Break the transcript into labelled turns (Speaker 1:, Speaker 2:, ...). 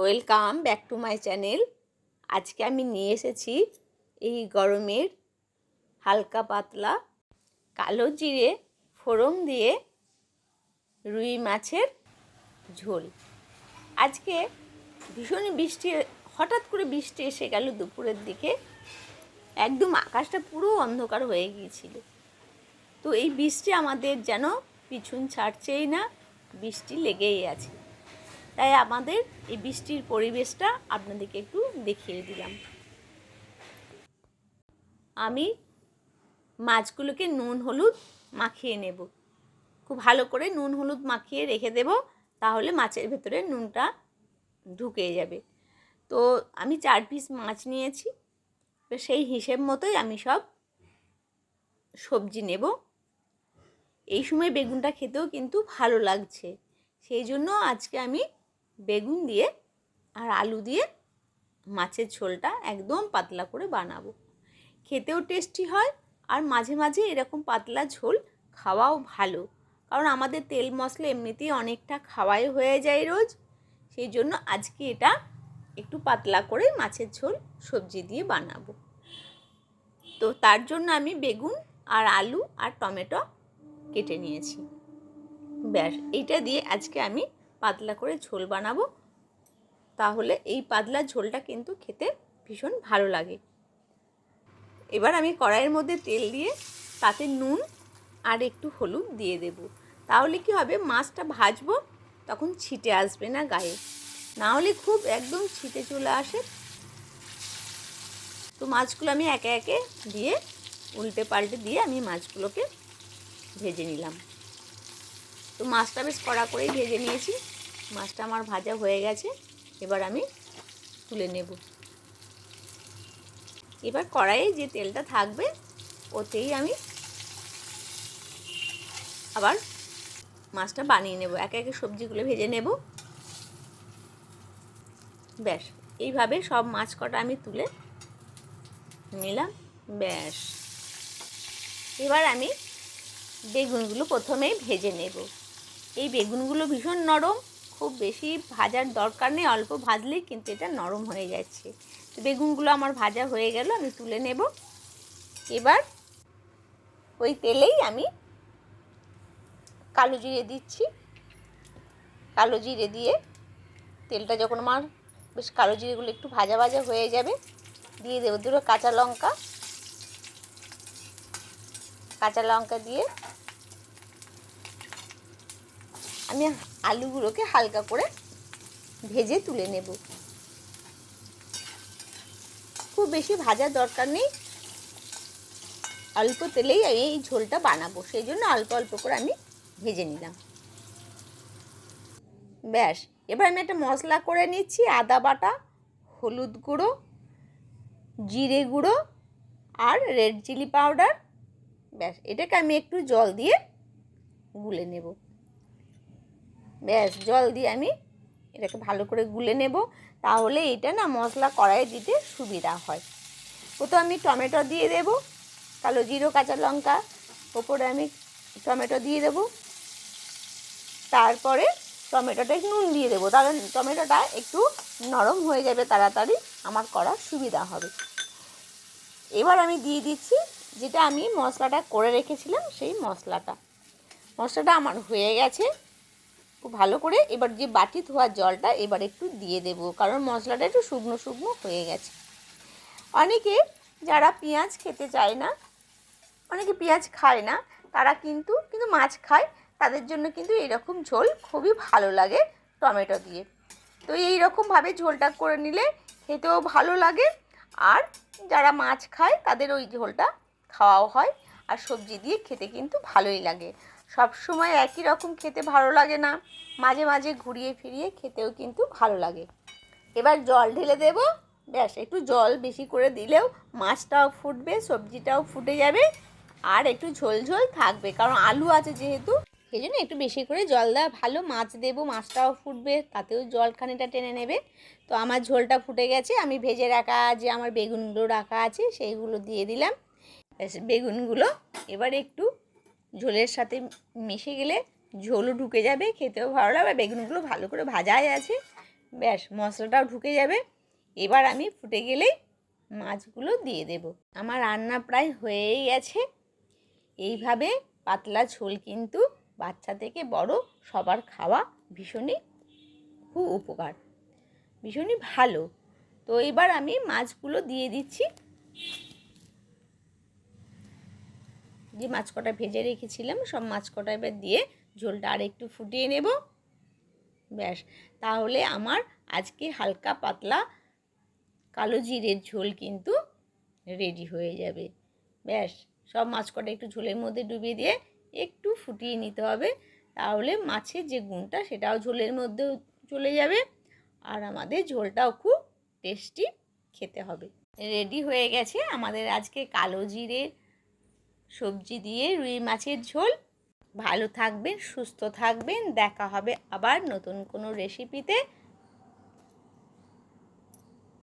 Speaker 1: Welcome back to my channel. আজকে আমি নিয়ে এসেছি এই গরমের হালকা পাতলা কালো জিরে ফোড়ন দিয়ে রুই মাছের ঝোল। আজকে ভীষণ বৃষ্টি, হঠাৎ করে বৃষ্টি এসে গেল দুপুরের দিকে। একদম আকাশটা পুরো অন্ধকার হয়ে গিয়েছিল। তো এই বৃষ্টি আমাদের যেন পিছন ছাড়ছেই না, বৃষ্টি লেগেই আছে। তাই আমাদের এই বৃষ্টির পরিবেশটা আপনাদেরকে একটু দেখিয়ে দিলাম। আমি মাছগুলোকে নুন, হলুদ মাখিয়ে নেব। খুব ভালো করে নুন, হলুদ মাখিয়ে রেখে দেব, তাহলে মাছের ভেতরে নুনটা ঢুকে যাবে। তো আমি চার পিস মাছ নিয়েছি, তো সেই হিসেব মতোই আমি সব সবজি নেব। এই সময় বেগুনটা খেতেও কিন্তু ভালো লাগছে, সেই জন্য আজকে আমি বেগুন দিয়ে আর আলু দিয়ে মাছের ঝোলটা একদম পাতলা করে বানাবো। খেতেও টেস্টি হয় আর মাঝে মাঝে এরকম পাতলা ঝোল খাওয়াও ভালো। কারণ আমাদের তেল মশলা এমনিতেই অনেকটা খাওয়াই হয়ে যায় রোজ। সেই জন্য আজকে এটা একটু পাতলা করে মাছের ঝোল সবজি দিয়ে বানাবো। তো তার জন্য আমি বেগুন আর আলু আর টমেটো কেটে নিয়েছি। ব্যাস, এইটা দিয়ে আজকে আমি পাতলা করে ঝোল বানাবো। তাহলে এই পাতলা ঝোলটা কিন্তু খেতে ভীষণ ভালো লাগে। এবার আমি কড়াইয়ের মধ্যে তেল দিয়ে তাতে নুন আর একটু হলুদ দিয়ে দেব। তাহলে কি হবে? মাছটা ভাজবো, তখন ছিটে আসবে না গায়ে। না হলে খুব একদম ছিটে চলে আসে। তো মাছগুলো আমি একে একে দিয়ে উল্টে পাল্টে দিয়ে আমি মাছগুলোকে ভেজে নিলাম। তো মাছটা বেশ কড়া করেই ভেজে নিয়েছি। মাছটা আমার ভাজা হয়ে গেছে। এবার আমি তুলে নেব। এবার কড়াইয়ে যে তেলটা থাকবে, ওতেই আমি আবার মাছটা বানিয়ে নেব। একে একে সবজিগুলো ভেজে নেব। ব্যাস, এইভাবে সব মাছ কটা আমি তুলে নিলাম। ব্যাস, এবার আমি বেগুনগুলো প্রথমেই ভেজে নেব। এই বেগুনগুলো ভীষণ নরম, খুব বেশি ভাজার দরকার নেই, অল্প ভাজলেই কিন্তু এটা নরম হয়ে যাচ্ছে। তো বেগুনগুলো আমার ভাজা হয়ে গেল, আমি তুলে নেব। এবার ওই তেলেই আমি কালো জিরে দিচ্ছি। কালো জিরে দিয়ে তেলটা যখন আমার বেশ কালো জিরেগুলো একটু ভাজা ভাজা হয়ে যাবে, দিয়ে দেবো দুটো কাঁচা লঙ্কা। কাঁচা লঙ্কা দিয়ে আমি আলুগুলোকে হালকা করে ভেজে তুলে নেব। খুব বেশি ভাজার দরকার নেই। অল্প তেলেই আমি এই ঝোলটা বানাবো, সেই জন্য অল্প অল্প করে আমি ভেজে নিলাম। ব্যাস, এবার আমি একটা মশলা করে নিচ্ছি, আদা বাটা, হলুদ গুঁড়ো, জিরে গুঁড়ো আর রেড চিলি পাউডার। ব্যাস, এটাকে আমি একটু জল দিয়ে গুলে নেব। ব্যাস, জল দিয়ে আমি এটাকে ভালো করে গুলে নেব। তাহলে এটা না মশলা কড়াইয়ে দিতে সুবিধা হয়। তো আমি টমেটো দিয়ে দেব, কালো জিরো কাঁচা লঙ্কা, ওপরে আমি টমেটো দিয়ে দেব। তারপরে টমেটোটা একটু নুন দিয়ে দেবো তাহলে টমেটোটা একটু নরম হয়ে যাবে তাড়াতাড়ি, আমার করার সুবিধা হবে। এবার আমি দিয়ে দিচ্ছি যেটা আমি মশলাটা করে রেখেছিলাম, সেই মশলাটা। মশলাটা আমার হয়ে গেছে। খুব ভালো করে এবার যে বাটি ধোয়ার জলটা এবার একটু দিয়ে দেব, কারণ মশলাটা একটু শুকনো শুকনো হয়ে গেছে। অনেকে যারা পেঁয়াজ খেতে চায় না, অনেকে পেঁয়াজ খায় না, তারা কিন্তু কিন্তু মাছ খায়, তাদের জন্য কিন্তু এরকম ঝোল খুবই ভালো লাগে টমেটো দিয়ে। তো এই রকমভাবে ঝোলটা করে নিলে খেতেও ভালো লাগে, আর যারা মাছ খায় তাদের ওই ঝোলটা খাওয়াও হয়, আর সবজি দিয়ে খেতে কিন্তু ভালোই লাগে। সব সময় একই রকম খেতে ভালো লাগে না। মাঝে মাঝে ঘুরিয়ে ফিরিয়ে খেতেও কিন্তু ভালো লাগে। এবার জল ঢেলে দেব। ব্যাস, একটু জল বেশি করে দিলেও মাছটাও ফুটবে, সবজিটাও ফুটে যাবে আর একটু ঝোল ঝোল থাকবে। কারণ আলু আছে যেহেতু, সেই জন্য একটু বেশি করে জল দেওয়া ভালো। মাছ দেবো, মাছটাও ফুটবে, তাতেও জল খানিটা টেনে নেবে। তো আমার ঝোলটা ফুটে গেছে। আমি ভেজে রাখা যে আমার বেগুনগুলো রাখা আছে, সেইগুলো দিয়ে দিলাম। বেগুনগুলো এবার একটু ঝোলের সাথে মিশে গেলে ঝোলও ঢুকে যাবে, খেতেও ভালো লাগবে। বেগুনগুলো ভালো করে ভাজাই আছে। ব্যাস, মশলাটাও ঢুকে যাবে। এবার আমি ফুটে গেলেই মাছগুলো দিয়ে দেব। আমার রান্না প্রায় হয়েই গেছে। এইভাবে পাতলা ঝোল কিন্তু বাচ্চা থেকে বড় সবার খাওয়া ভীষণই খুব উপকার, ভীষণই ভালো। তো এবার আমি মাছগুলো দিয়ে দিচ্ছি। যে মাছ কটা ভেজে রেখেছিলাম, সব মাছ কটা এবার দিয়ে ঝোলটা আর একটু ফুটিয়ে নেব। ব্যাস, তাহলে আমার আজকে হালকা পাতলা কালো জিরের ঝোল কিন্তু রেডি হয়ে যাবে। ব্যাস, সব মাছ কটা একটু ঝোলের মধ্যে ডুবিয়ে দিয়ে একটু ফুটিয়ে নিতে হবে। তাহলে মাছের যে গুণটা, সেটাও ঝোলের মধ্যেও চলে যাবে আর আমাদের ঝোলটাও খুব টেস্টি খেতে হবে। রেডি হয়ে গেছে আমাদের আজকে কালো জিরের সবজি দিয়ে রুই মাছের ঝোল। ভালো থাকবেন, সুস্থ থাকবেন। দেখা হবে আবার নতুন কোনো রেসিপিতে